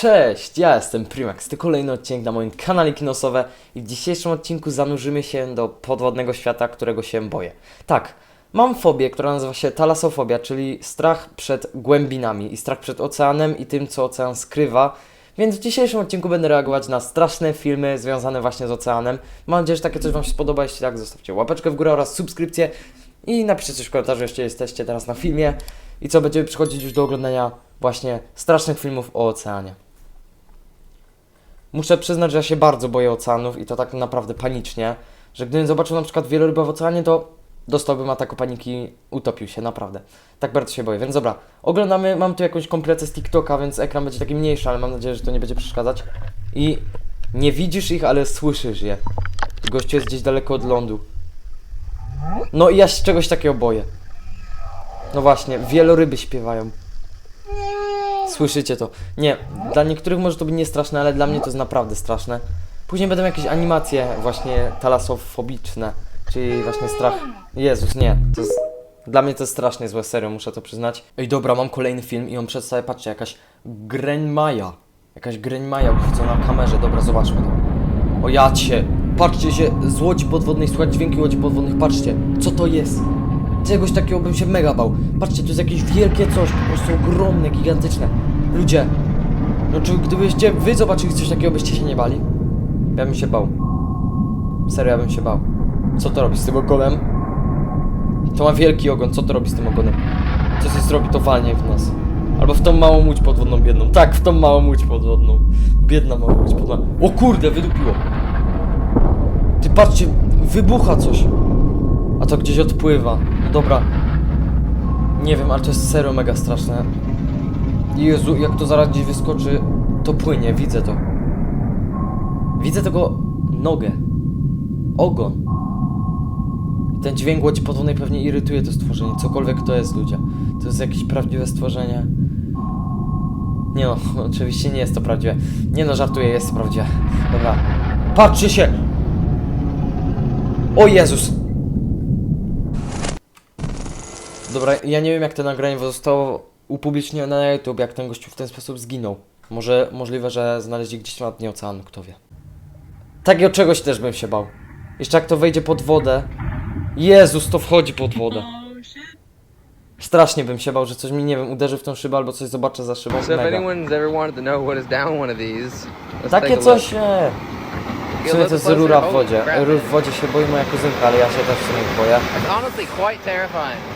Cześć, ja jestem Primax, to kolejny odcinek na moim kanale Kinosowe i w dzisiejszym odcinku zanurzymy się do podwodnego świata, którego się boję. Tak, mam fobię, która nazywa się talasofobia, czyli strach przed głębinami i strach przed oceanem i tym, co ocean skrywa. Więc w dzisiejszym odcinku będę reagować na straszne filmy związane właśnie z oceanem. Mam nadzieję, że takie coś Wam się spodoba. Jeśli tak, zostawcie łapeczkę w górę oraz subskrypcję i napiszcie coś w komentarzu, jeśli jesteście teraz na filmie. I co, będziemy przychodzić już do oglądania właśnie strasznych filmów o oceanie. Muszę przyznać, że ja się bardzo boję oceanów i to tak naprawdę panicznie, że gdybym zobaczył na przykład wieloryba w oceanie, to dostałbym ataku paniki, utopił się, naprawdę. Tak bardzo się boję, więc dobra, oglądamy, mam tu jakąś kompletę z TikToka, więc ekran będzie taki mniejszy, ale mam nadzieję, że to nie będzie przeszkadzać. I nie widzisz ich, ale słyszysz je. Gościu jest gdzieś daleko od lądu. No i ja się czegoś takiego boję. No właśnie, wieloryby śpiewają. Słyszycie to? Nie, dla niektórych może to być niestraszne, ale dla mnie to jest naprawdę straszne. Później będą jakieś animacje właśnie talasofobiczne, czyli właśnie strach. Jezus, nie, to jest... Dla mnie to jest strasznie złe, serio, muszę to przyznać. Ej, dobra, mam kolejny film i on przedstawia, patrzcie, jakaś greń maja. Jakaś greń maja uchwycona na kamerze, dobra, zobaczmy to. O jacie, patrzcie się, z łodzi podwodnej, słuchać dźwięki łodzi podwodnych, patrzcie, co to jest? Czegoś takiego bym się mega bał. Patrzcie, to jest jakieś wielkie coś, po prostu ogromne, gigantyczne. Ludzie, no czy gdybyście wy zobaczyli coś takiego, byście się nie bali? Ja bym się bał. Serio, ja bym się bał. Co to robi z tym ogonem? To ma wielki ogon, co to robi z tym ogonem? Co coś zrobi, to walnie w nas. Albo w tą małą łódź podwodną biedną. Tak, w tą małą łódź podwodną. Biedna mała łódź podwodna. O kurde, wydupiło. Ty patrzcie, wybucha coś. A to gdzieś odpływa. Dobra. Nie wiem, ale to jest serio mega straszne. Jezu, jak to zaraz gdzieś wyskoczy, to płynie, widzę to. Widzę tego nogę. Ogon. Ten dźwięk łodzi podwodnej pewnie irytuje to stworzenie, cokolwiek to jest, ludzie. To jest jakieś prawdziwe stworzenie. Nie no, oczywiście nie jest to prawdziwe. Nie no, żartuję, jest prawdziwe. Dobra. Patrzcie się! O Jezus! Dobra, ja nie wiem jak to nagranie zostało upublicznione na YouTube, jak ten gościu w ten sposób zginął. Może możliwe, że znaleźli gdzieś na dnie oceanu, kto wie. Takiego czegoś też bym się bał. Jeszcze jak to wejdzie pod wodę. Jezus, to wchodzi pod wodę. Strasznie bym się bał, że coś mi, nie wiem, uderzy w tą szybę albo coś zobaczę za szybą. So if Mega. anyone's ever wanted to know what is down one of these, let's Takie take a coś, e, w sumie to jest rura w wodzie. Rur w wodzie się boi moja kuzynka, ale ja się też w sumie boję. It's honestly quite terrifying.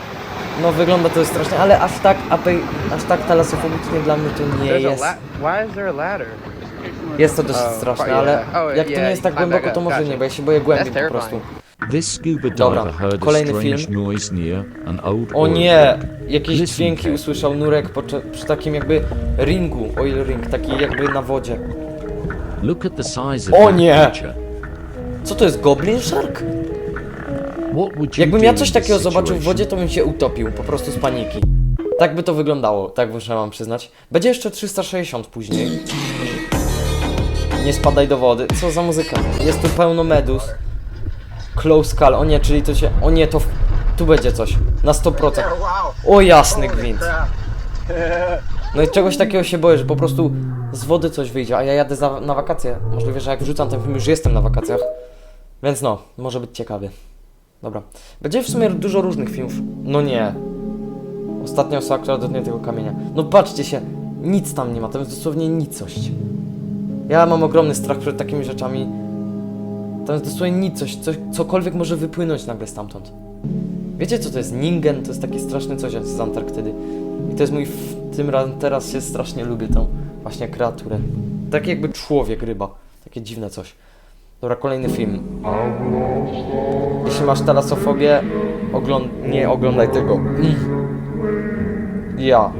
No wygląda to strasznie, ale aż tak, apej, aż tak talasofobicznie dla mnie to nie jest. Why is there a ladder? Jest to dosyć Oh, straszne, yeah. ale Oh, jak to yeah, nie jest tak you climb głęboko, back to up. może Gotcha. nie, bo ja się boję głębiej That's po prostu. This scuba Dobra, diver heard a kolejny strange film. noise near an old O oil nie! rig. Jakieś Listen dźwięki carefully. usłyszał Nurek podczas, przy takim jakby ringu, oil ring, taki jakby na wodzie. Look at the size of O that nie! creature. Co to jest, Goblin Shark? Jakbym ja coś takiego zobaczył w wodzie, to bym się utopił, po prostu z paniki. Tak by to wyglądało, tak muszę wam przyznać. Będzie jeszcze 360 później. Nie spadaj do wody. Co za muzyka? Jest tu pełno medus. Close call. O nie, czyli to się... O nie, to... W... Tu będzie coś. Na 100%. O jasny gwint. No i czegoś takiego się boję, że po prostu z wody coś wyjdzie, a ja jadę za, na wakacje. Możliwe, że jak wrzucam ten film, już jestem na wakacjach. Więc no, może być ciekawie. Dobra. Będzie w sumie dużo różnych filmów. No nie. Ostatnia osoba, która dotknie tego kamienia. No patrzcie się, nic tam nie ma, tam jest dosłownie nicość. Ja mam ogromny strach przed takimi rzeczami. Tam jest dosłownie nicość, coś, cokolwiek może wypłynąć nagle stamtąd. Wiecie co to jest Ningen? To jest takie straszne coś z Antarktydy. I to jest mój, w tym razem teraz się strasznie lubię tą właśnie kreaturę. Tak jakby człowiek, ryba. Takie dziwne coś. Dobra, kolejny film. Jeśli masz talasofobię, ogląd nie oglądaj tego. Ja.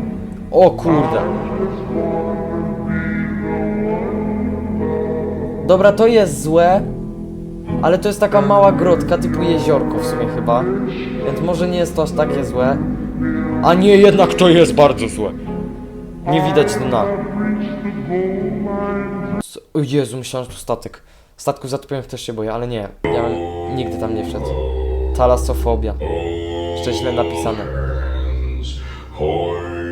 O kurde. Dobra, to jest złe, ale to jest taka mała grotka typu jeziorko w sumie chyba. Więc może nie jest to aż takie złe. A nie, jednak to jest bardzo złe. Nie widać dna. O Jezu, myślałem, że to statek. Statków zatopionych też się boję, ale nie. Ja bym nigdy tam nie wszedł. Talasofobia. Jeszcze źle napisane.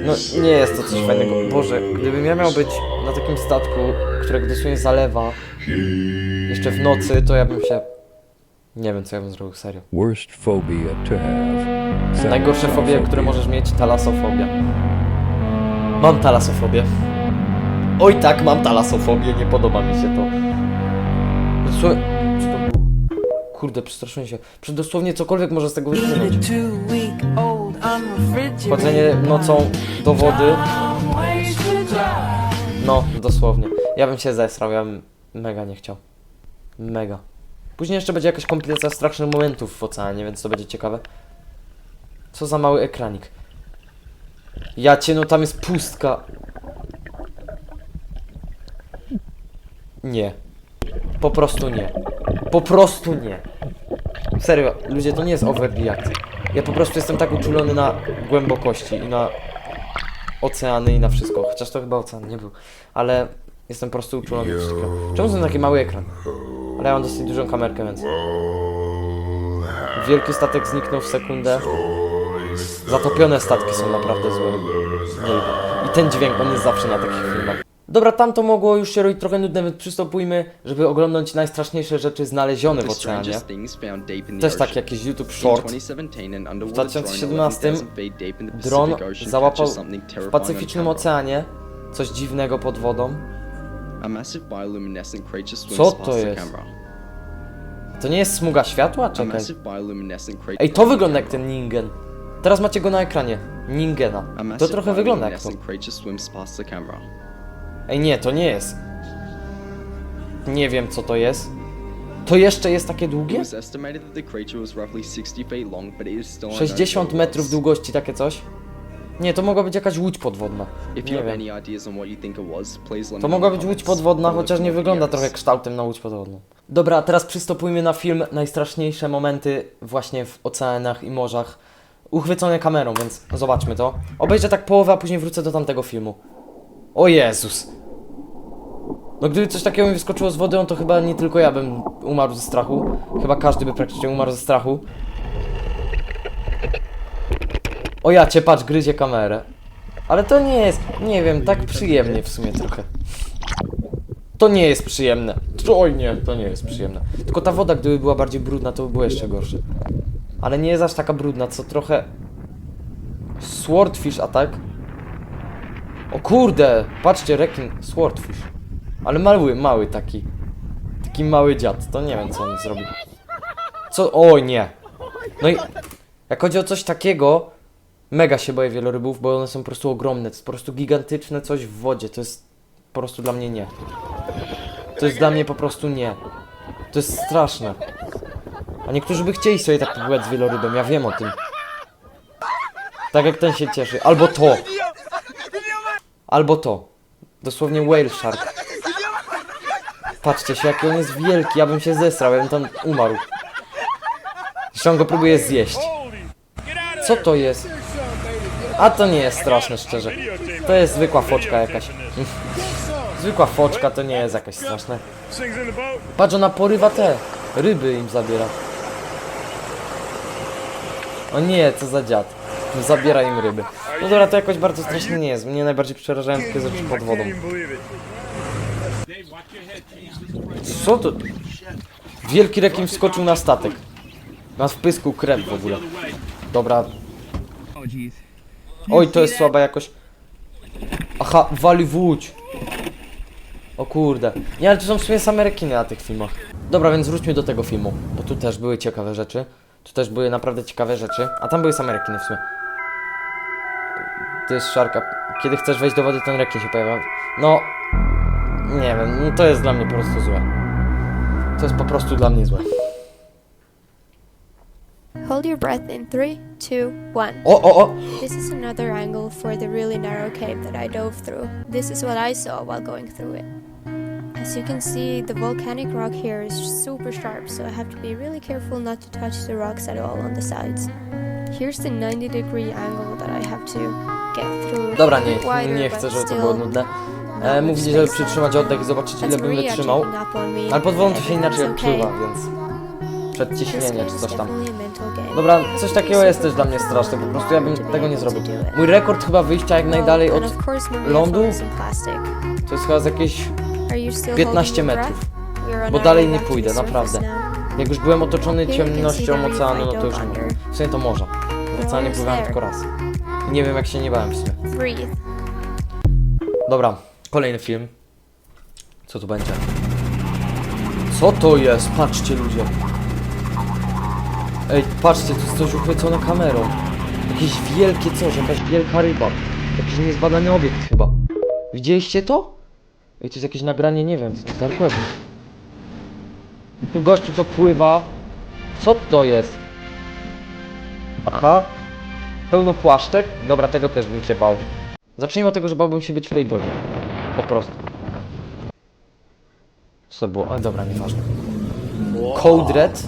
No nie jest to coś fajnego. Boże, gdybym ja miał być na takim statku, którego dosłownie zalewa jeszcze w nocy, to ja bym się... Nie wiem, co ja bym zrobił, serio. Worst phobia to have. Najgorsze fobie, które możesz mieć, talasofobia. Mam talasofobię. Oj tak, mam talasofobię, nie podoba mi się to. Dosłownie... Co to było? Kurde, przestraszyłem się. Przed dosłownie cokolwiek może z tego wypłynąć. Chodzenie nocą do wody. No, dosłownie. Ja bym się zesrał, ja bym mega nie chciał. Mega. Później jeszcze będzie jakaś kompilacja strasznych momentów w oceanie, więc to będzie ciekawe. Co za mały ekranik. Ja cię, no tam jest pustka. Nie. Po prostu nie. Po prostu nie. Serio, ludzie, to nie jest overreact. Ja po prostu jestem tak uczulony na głębokości i na oceany i na wszystko. Chociaż to chyba ocean nie był. Ale jestem po prostu uczulony na wszystko. Czemu są taki mały ekran? Ale ja mam dosyć dużą kamerkę, więc... Wielki statek zniknął w sekundę. Zatopione statki są naprawdę złe. Nie lubię. I ten dźwięk, on jest zawsze na takich filmach. Dobra, tam to mogło już się robić trochę nudne, więc przystępujmy, żeby oglądać najstraszniejsze rzeczy znalezione w oceanie. Też tak jakiś YouTube short. 2017, an W underwater drone 2017 11,000 feet deep in the Pacific Dron załapał w Pacyficznym. Oceanie coś dziwnego pod wodą. Co to jest? To nie jest smuga światła? Czekaj. Ej, to wygląda jak ten Ningen. Teraz macie go na ekranie. Ningena. To trochę wygląda jak to. Ej, nie, to nie jest. Nie wiem co to jest. To jeszcze jest takie długie? was estimated that the creature was roughly 60 feet long, but it is still unknown 60 what it metrów długości, takie coś? Nie, to mogła być jakaś łódź podwodna. Nie wiem. To mogła być łódź podwodna, chociaż nie wygląda trochę kształtem na łódź podwodną. Dobra, teraz przystępujmy na film Najstraszniejsze momenty właśnie w oceanach i morzach. Uchwycone kamerą, więc zobaczmy to. Obejrzę tak połowę, a później wrócę do tamtego filmu. O Jezus! No gdyby coś takiego mi wyskoczyło z wody, on to chyba nie tylko ja bym umarł ze strachu. Chyba każdy by praktycznie umarł ze strachu. O ja cię, patrz, gryzie kamerę. Ale to nie jest, nie wiem, tak przyjemnie w sumie trochę. To nie jest przyjemne. Oj nie, to nie jest przyjemne. Tylko ta woda, gdyby była bardziej brudna, to by było jeszcze gorsze. Ale nie jest aż taka brudna, co trochę... Swordfish atak. O kurde, patrzcie, rekin, swordfish. Ale mały, mały taki. Taki mały dziad, to nie wiem co on zrobił. Co? O nie. No i jak chodzi o coś takiego, mega się boję wielorybów, bo one są po prostu ogromne. To jest po prostu gigantyczne coś w wodzie. To jest po prostu dla mnie nie. To jest dla mnie po prostu nie. To jest straszne. A niektórzy by chcieli sobie tak pływać z wielorybem, ja wiem o tym. Tak jak ten się cieszy. Albo to. Albo to. Dosłownie whale shark. Patrzcie się, jaki on jest wielki. Ja bym się zesrał, ja bym tam umarł. Zresztą go próbuje zjeść. Co to jest? A to nie jest straszne, szczerze. To jest zwykła foczka jakaś. Zwykła foczka to nie jest jakaś straszne. Patrz, ona porywa te ryby im zabiera. O nie, co za dziad. Zabiera im ryby. No dobra, to jakoś bardzo strasznie nie jest. Mnie najbardziej przerażają takie rzeczy pod wodą. Co to? Wielki rekin wskoczył na statek. Ma w pysku krew w ogóle. Dobra. Oj, to jest słaba jakoś. Aha, wali w łódź. O kurde. Nie, ale to są w sumie same rekiny na tych filmach. Dobra, więc wróćmy do tego filmu, bo tu też były ciekawe rzeczy. Tu też były naprawdę ciekawe rzeczy. A tam były same rekiny w sumie. To jest szarka. Kiedy chcesz wejść do wody, ten rekin się pojawia. No... Nie wiem, no to jest dla mnie po prostu złe. To jest po prostu dla mnie złe. Hold your breath in three, two, one. O, o, o! This is another angle for the really narrow cave that I dove through. This is what I saw while going through it. As you can see, the volcanic rock here is super sharp, so I have to be really careful not to touch the rocks at all on the sides. Here's the 90 degree angle that I have to get through. Dobra, nie, wider, nie but chcę, żeby to still było nudne. E, żeby space przytrzymać oddech i zobaczyć ile bym wytrzymał. Ale pod wodą to się inaczej odczuwa, więc... przedciśnienie czy coś tam. Dobra, coś takiego jest też dla mnie straszne, po prostu ja bym tego nie zrobił. Mój rekord chyba wyjścia jak najdalej od lądu to jest chyba z jakieś Are you still 15 holding your metrów. Bo dalej nie pójdę, naprawdę. Jak już byłem otoczony ciemnością oceanu, no to już nie. W sumie to morza. W oceanie pływałem tylko raz. I nie wiem jak się nie bałem w sumie. Dobra, kolejny film. Co tu będzie? Co to jest? Patrzcie ludzie. Ej, patrzcie, to jest coś uchwycone kamerą. Jakieś wielkie coś, jakaś wielka ryba. Jakiś niezbadany obiekt chyba. Widzieliście to? Ej, to jest jakieś nagranie, nie wiem, z Dark Webu. Tu gościu to pływa. Co to jest? Aha. Pełno płaszczek? Dobra, tego też bym się bał. Zacznijmy od tego, że bałbym się być w tej. Po prostu. Co to było? O, dobra, nieważne. Code Red?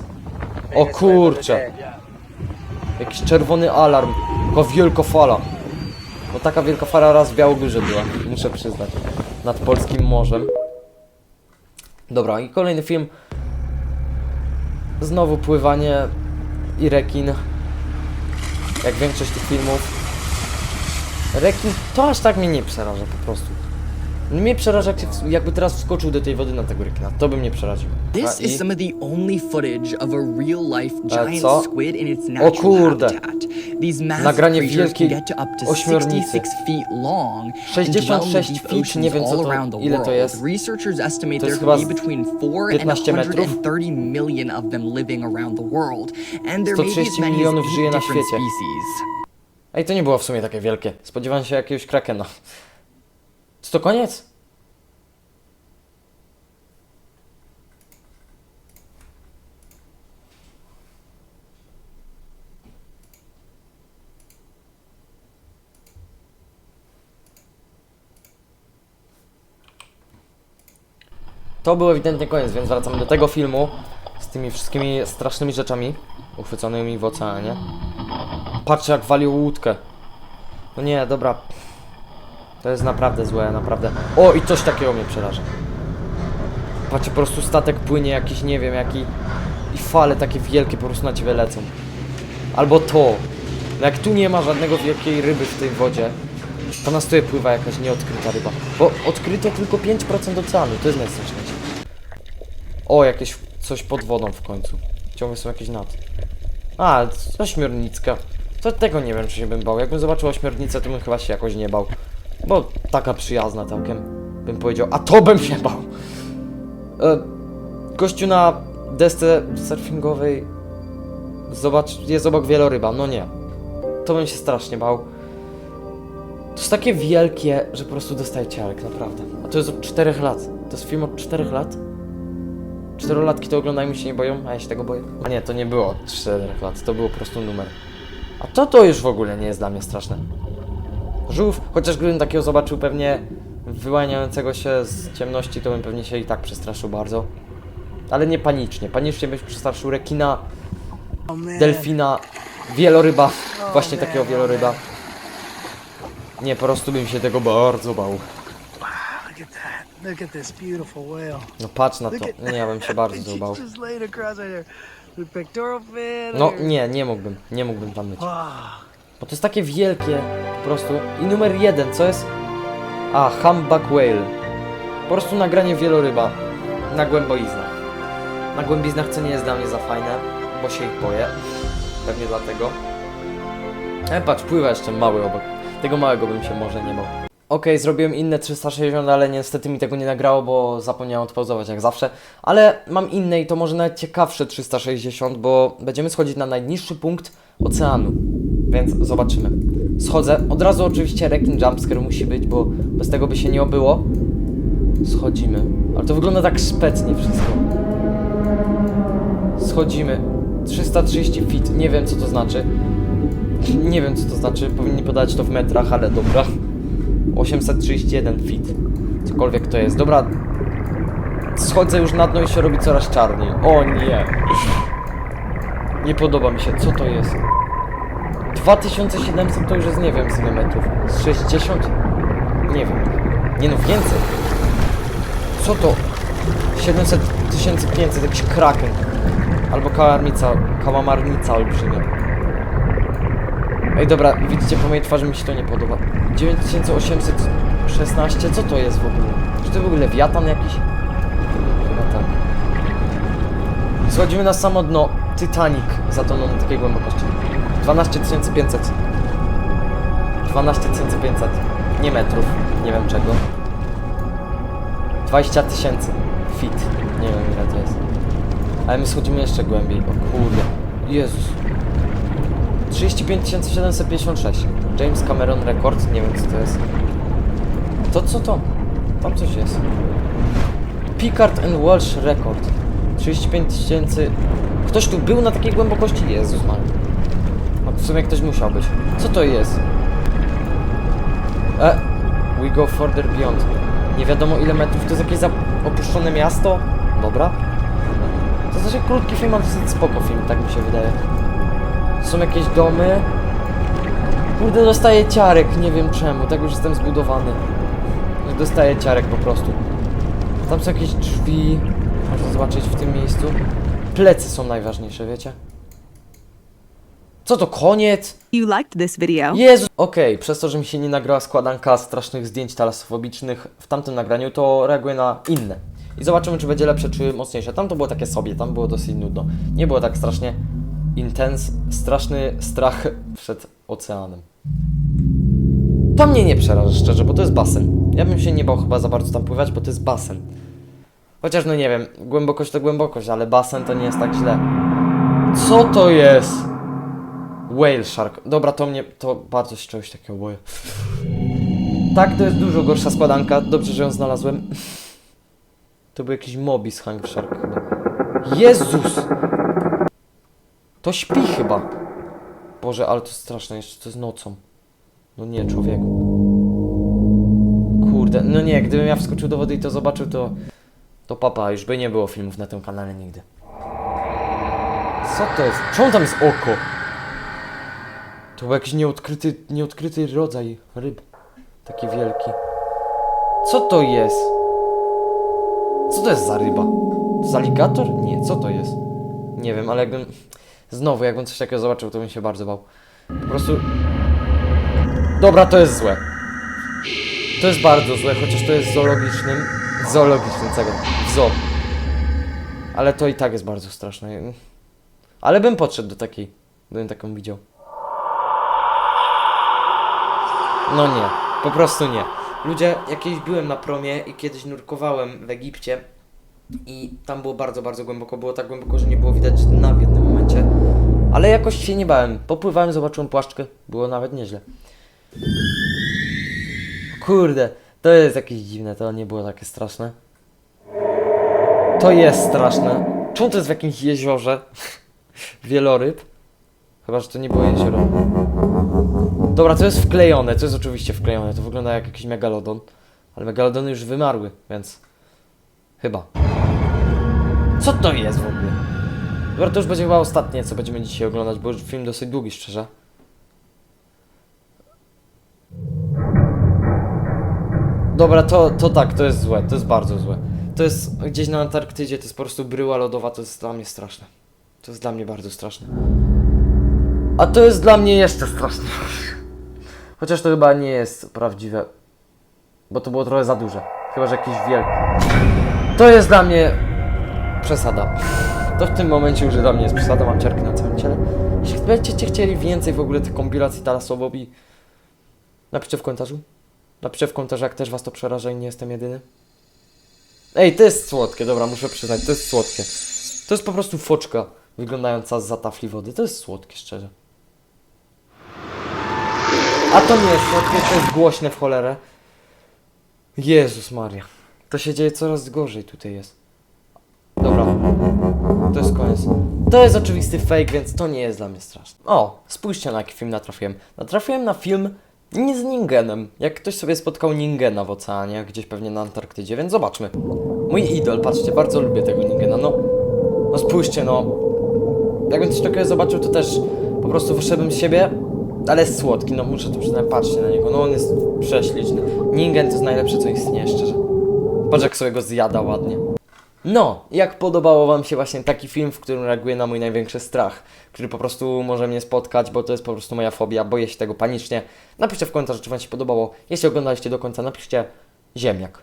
O kurcze. Jakiś czerwony alarm. Taka wielka fala. No taka wielka fala raz w Białogórze była, muszę przyznać. Nad polskim morzem. Dobra, i kolejny film. Znowu pływanie i rekin. Jak większość tych filmów. Rekin to aż tak mnie nie przeraża po prostu. Mnie przeraża, jak się ws- jakby teraz wskoczył do tej wody na tego rekina. To by mnie przeraził. A This i- is some of the only footage of a real-life giant co? squid in its O natural kurde. habitat. These massive Nagranie creatures wielkiej can get to up to ośmiornicy. 66 feet long and dwell in 66 deep feet, nie oceans wiem, co all to- around the ile to world. jest. Researchers estimate To there jest could chyba be z between 4 and 15 metrów. 130 million of them living around the world, and there may be as 130 many as milionów eight żyje na different świecie. species. Ej, to nie było w sumie takie wielkie. Spodziewałem się jakiegoś krakena. Czy to koniec? To był ewidentnie koniec, więc wracamy do tego filmu z tymi wszystkimi strasznymi rzeczami uchwyconymi w oceanie. Patrzcie jak walił łódkę. No nie, dobra. To jest naprawdę złe, naprawdę. O, i coś takiego mnie przeraża. Patrzcie, po prostu statek płynie jakiś, nie wiem, jaki... I fale takie wielkie po prostu na ciebie lecą. Albo to. No jak tu nie ma żadnego wielkiej ryby w tej wodzie, to na stoje pływa jakaś nieodkryta ryba. Bo odkryto tylko 5% oceanu, to jest najstraszniejsze. O, jakieś coś pod wodą w końcu. Ciągle są jakieś nad. A, ośmiornicka. To tego nie wiem, czy się bym bał. Jakbym zobaczył ośmiornicę, to bym chyba się jakoś nie bał. Bo taka przyjazna całkiem, bym powiedział. A to bym się bał! E, gościu na desce surfingowej zobacz, jest obok wieloryba. No nie. To bym się strasznie bał. To jest takie wielkie, że po prostu dostaje ciarek, naprawdę. A to jest od 4 lat. To jest film od 4 lat? Czterolatki to oglądają i się nie boją, a ja się tego boję. A nie, to nie było od 4 lat, to było po prostu numer. A to to już w ogóle nie jest dla mnie straszne. Żółw, chociaż gdybym takiego zobaczył pewnie wyłaniającego się z ciemności, to bym pewnie się i tak przestraszył bardzo. Ale nie panicznie. Panicznie byś przestraszył rekina, delfina, wieloryba. Właśnie takiego wieloryba. Nie, po prostu bym się tego bardzo bał. No patrz na to. Nie, ja bym się bardzo bał. No nie, nie mógłbym. Nie mógłbym tam być. Bo to jest takie wielkie po prostu. I numer jeden, co jest? A, humpback whale. Po prostu nagranie wieloryba na głęboiznach. Na głębiznach, co nie jest dla mnie za fajne, bo się ich boję. Pewnie dlatego. E, patrz, pływa jeszcze mały obok. Tego małego bym się może nie bał. Okej, zrobiłem inne 360, ale niestety mi tego nie nagrało, bo zapomniałem odpauzować jak zawsze. Ale mam inne i to może nawet ciekawsze 360, bo będziemy schodzić na najniższy punkt oceanu. Więc zobaczymy. Schodzę. Od razu oczywiście rekin jumpscare musi być, bo bez tego by się nie obyło. Schodzimy. Ale to wygląda tak szpetnie wszystko. Schodzimy. 330 feet. Nie wiem co to znaczy. Nie wiem co to znaczy. Powinni podać to w metrach, ale dobra. 831 feet. Cokolwiek to jest. Dobra. Schodzę już na dno i się robi coraz czarniej. O nie. Nie podoba mi się. Co to jest? 2700 to już jest nie wiem ile metrów. Z 60? Nie wiem. Nie no, więcej. Co to? 700 1500, jakiś kraken. Albo kałamarnica, kałamarnica olbrzymia. Ej, dobra, widzicie, po mojej twarzy mi się to nie podoba. 9816, co to jest w ogóle? Czy to w ogóle lewiatan jakiś? Chyba tak. Schodzimy na samo dno. Titanic zatonął na takiej głębokości. 12500. 12500. Nie metrów, nie wiem czego. 20 tysięcy fit. Nie wiem ile to jest. Ale my schodzimy jeszcze głębiej. O kurde. Jezus. 35 756. James Cameron rekord. Nie wiem co to jest. To co to? Tam coś jest. Picard and Walsh rekord. 35 tysięcy. Ktoś tu był na takiej głębokości? Jezus man. No w sumie ktoś musiał być. Co to jest? E, we go further beyond. Nie wiadomo ile metrów. To jest jakieś opuszczone miasto? Dobra. To znaczy krótki film, a dosyć spoko film, tak mi się wydaje. Są jakieś domy. Kurde, dostaję ciarek, nie wiem czemu, tak już jestem zbudowany. Dostaję ciarek po prostu. Tam są jakieś drzwi, można zobaczyć w tym miejscu. Plecy są najważniejsze, wiecie? Co to, koniec? You liked this video. Jezu! Okej, przez to, że mi się nie nagrała składanka strasznych zdjęć talasofobicznych w tamtym nagraniu, to reaguję na inne. I zobaczymy, czy będzie lepsze, czy mocniejsze. Tam to było takie sobie, tam było dosyć nudno. Nie było tak strasznie intens, straszny strach przed oceanem. To mnie nie przeraża, szczerze, bo to jest basen. Ja bym się nie bał chyba za bardzo tam pływać, bo to jest basen. Chociaż, no nie wiem, głębokość to głębokość, ale basen to nie jest tak źle. Co to jest? Whale Shark. Dobra, to mnie, to bardzo się czegoś takiego boję. Tak, to jest dużo gorsza składanka. Dobrze, że ją znalazłem. To był jakiś Mobis Hang Shark chyba. Jezus! To śpi chyba. Boże, ale to straszne, jeszcze to jest nocą. No nie, człowieku. Kurde, no nie, gdybym ja wskoczył do wody i to zobaczył, to... To papa, już by nie było filmów na tym kanale nigdy. Co to jest? Czemu tam jest oko? To był jakiś nieodkryty, nieodkryty rodzaj ryb. Taki wielki. Co to jest? Co to jest za ryba? To jest aligator? Nie, co to jest? Nie wiem, ale jakbym... Znowu, jakbym coś takiego zobaczył, to bym się bardzo bał. Po prostu... Dobra, to jest złe. To jest bardzo złe, chociaż to jest zoologicznym... Zoologicznym, czego? W zoo. Ale to i tak jest bardzo straszne. Ale bym podszedł do takiej. Gdybym taką widział. No nie, po prostu nie. Ludzie, jak kiedyś byłem na promie i kiedyś nurkowałem w Egipcie i tam było bardzo, bardzo głęboko. Było tak głęboko, że nie było widać dna w jednym momencie. Ale jakoś się nie bałem. Popływałem, zobaczyłem płaszczkę. Było nawet nieźle. Kurde, to jest jakieś dziwne, to nie było takie straszne. To jest straszne. Czemu to jest w jakimś jeziorze? Wieloryb? Chyba, że to nie było jezioro. Dobra, to jest wklejone, to jest oczywiście wklejone. To wygląda jak jakiś megalodon. Ale megalodony już wymarły, więc... Chyba. Co to jest w ogóle? Dobra, to już będzie chyba ostatnie, co będziemy dzisiaj oglądać, bo już film dosyć długi, szczerze. Dobra, to, to tak, to jest złe, to jest bardzo złe. To jest gdzieś na Antarktydzie, to jest po prostu bryła lodowa, to jest dla mnie straszne. To jest dla mnie bardzo straszne. A to jest dla mnie jeszcze straszne. Chociaż to chyba nie jest prawdziwe. Bo to było trochę za duże. Chyba, że jakiś wielki. To jest dla mnie przesada. To w tym momencie już dla mnie jest przesada. Mam ciarki na całym ciele. Jeśli będziecie chcieli więcej w ogóle tych kompilacji talasowobi, napiszcie w komentarzu. Napiszcie w komentarzu, jak też was to przeraża i nie jestem jedyny. Ej, to jest słodkie, dobra, muszę przyznać, to jest słodkie. To jest po prostu foczka wyglądająca z tafli wody. To jest słodkie, szczerze. A to nie jest słodkie, to jest głośne w cholerę. Jezus Maria. To się dzieje coraz gorzej tutaj jest. Dobra. To jest koniec. To jest oczywisty fake, więc to nie jest dla mnie straszne. O, spójrzcie na jaki film natrafiłem. Natrafiłem na film nie z Ningenem. Jak ktoś sobie spotkał Ningena w oceanie, gdzieś pewnie na Antarktydzie, więc zobaczmy. Mój idol, patrzcie, bardzo lubię tego Ningena, no. No spójrzcie, no. Jakbym coś takiego zobaczył, to też po prostu wyszedłbym z siebie, ale jest słodki, no muszę tu przyznać, patrzcie na niego, no on jest prześliczny. Ningen to jest najlepsze, co istnieje, szczerze. Patrz jak sobie go zjada ładnie. No, jak podobało Wam się właśnie taki film, w którym reaguję na mój największy strach, który po prostu może mnie spotkać, bo to jest po prostu moja fobia, boję się tego panicznie. Napiszcie w komentarzu, czy Wam się podobało. Jeśli oglądaliście do końca, napiszcie ziemniak.